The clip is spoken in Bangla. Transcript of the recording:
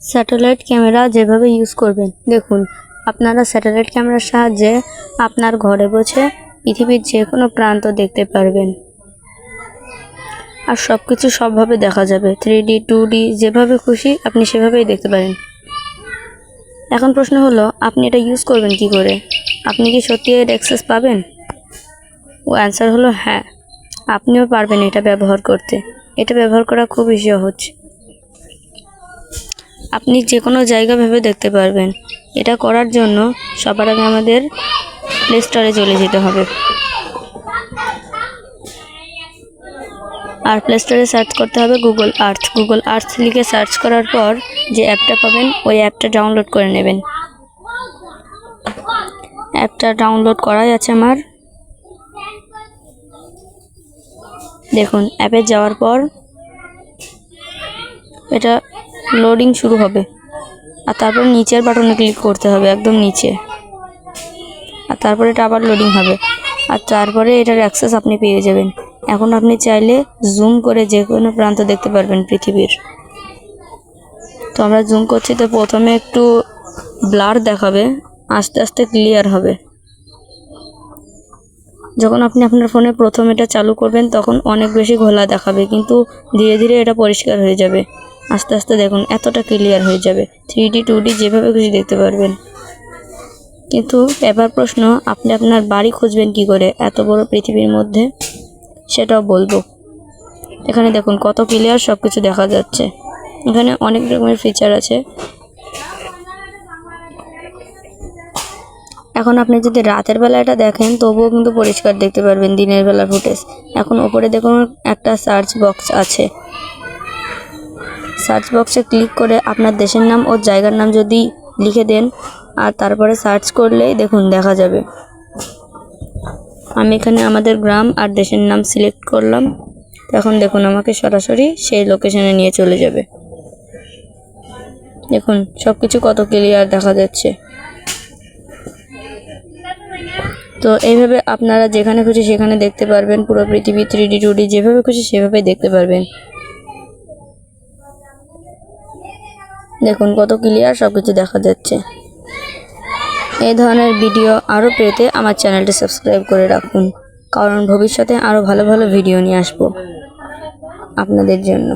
স্যাটেলাইট ক্যামেরা যেভাবে ইউজ করবেন, দেখুন, আপনারা স্যাটেলাইট ক্যামেরার সাহায্যে আপনার ঘরে বসে পৃথিবীর যে কোনো প্রান্ত দেখতে পারবেন। আর সব কিছু সবভাবে দেখা যাবে থ্রি ডি টু ডি যেভাবে খুশি আপনি সেভাবেই দেখতে পারেন। এখন প্রশ্ন হলো, আপনি এটা ইউজ করবেন কি করে? আপনি কি সত্যি এর অ্যাক্সেস পাবেন? ও অ্যান্সার হলো হ্যাঁ আপনিও পারবেন এটা ব্যবহার করতে। এটা ব্যবহার করা খুবই সহজ। আপনি যে কোনো জায়গা ভেবে দেখতে পারবেন। এটা করার জন্য সবার আগে আমাদের প্লে স্টোরে চলে যেতে হবে। আর প্লে স্টোরে সার্চ করতে হবে গুগল আর্থ গুগল আর্থ লিখে সার্চ করার পর যে অ্যাপটা পাবেন, ওই অ্যাপটা ডাউনলোড করে নেবেন। অ্যাপটা ডাউনলোড করাই আছে আমার। দেখুন অ্যাপে যাওয়ার পর এটা লোডিং শুরু হবে। আর তারপর নিচের বাটনে ক্লিক করতে হবে, একদম নিচে। আর তারপরে এটা আবার লোডিং হবে। আর তারপরে এটার অ্যাক্সেস আপনি পেয়ে যাবেন। এখন আপনি চাইলে জুম করে যে কোনো প্রান্ত দেখতে পারবেন পৃথিবীর। তো আমরা জুম করছি, তো প্রথমে একটু ব্লার দেখাবে, আস্তে আস্তে ক্লিয়ার হবে। যখন আপনি আপনার ফোনে প্রথম এটা চালু করবেন, তখন অনেক বেশি ঘোলা দেখাবে, কিন্তু ধীরে ধীরে এটা পরিষ্কার হয়ে যাবে। আস্তে আস্তে দেখুন, এতটা ক্লিয়ার হয়ে যাবে। থ্রি ডি টু ডি যেভাবে খুশি দেখতে পারবেন। কিন্তু এবার প্রশ্ন, আপনি আপনার বাড়ি খুঁজবেন কি করে? এত বড় পৃথিবীর মধ্যে? সেটাও বলব। এখানে দেখুন, কত ক্লিয়ার সব কিছু দেখা যাচ্ছে। এখানে অনেক রকমের ফিচার আছে। এখন আপনি যদি রাতের বেলা এটা দেখেন, তবুও কিন্তু পরিষ্কার দেখতে পারবেন দিনের বেলার ফুটেজ এখন ওপরে দেখুন, একটা সার্চ বক্স আছে। সার্চ বক্সে ক্লিক করে আপনার দেশের নাম ও জায়গার নাম যদি লিখে দেন, আর তারপরে সার্চ করলেই দেখুন দেখা যাবে। আমি এখানে আমাদের গ্রাম আর দেশের নাম সিলেক্ট করলাম। এখন দেখুন আমাকে সরাসরি সেই লোকেশনে নিয়ে চলে যাবে। দেখুন সব কিছু কত ক্লিয়ার দেখা যাচ্ছে। তো এইভাবে আপনারা যেখানে খুশি সেখানে দেখতে পারবেন, পুরো পৃথিবী থ্রি ডি টু ডি যেভাবে খুশি সেভাবেই দেখতে পারবেন। দেখুন কত ক্লিয়ার সব কিছু দেখা যাচ্ছে। এই ধরনের ভিডিও আরও পেতে আমার চ্যানেলটি সাবস্ক্রাইব করে রাখুন, কারণ ভবিষ্যতে আরও ভালো ভালো ভিডিও নিয়ে আসব আপনাদের জন্য।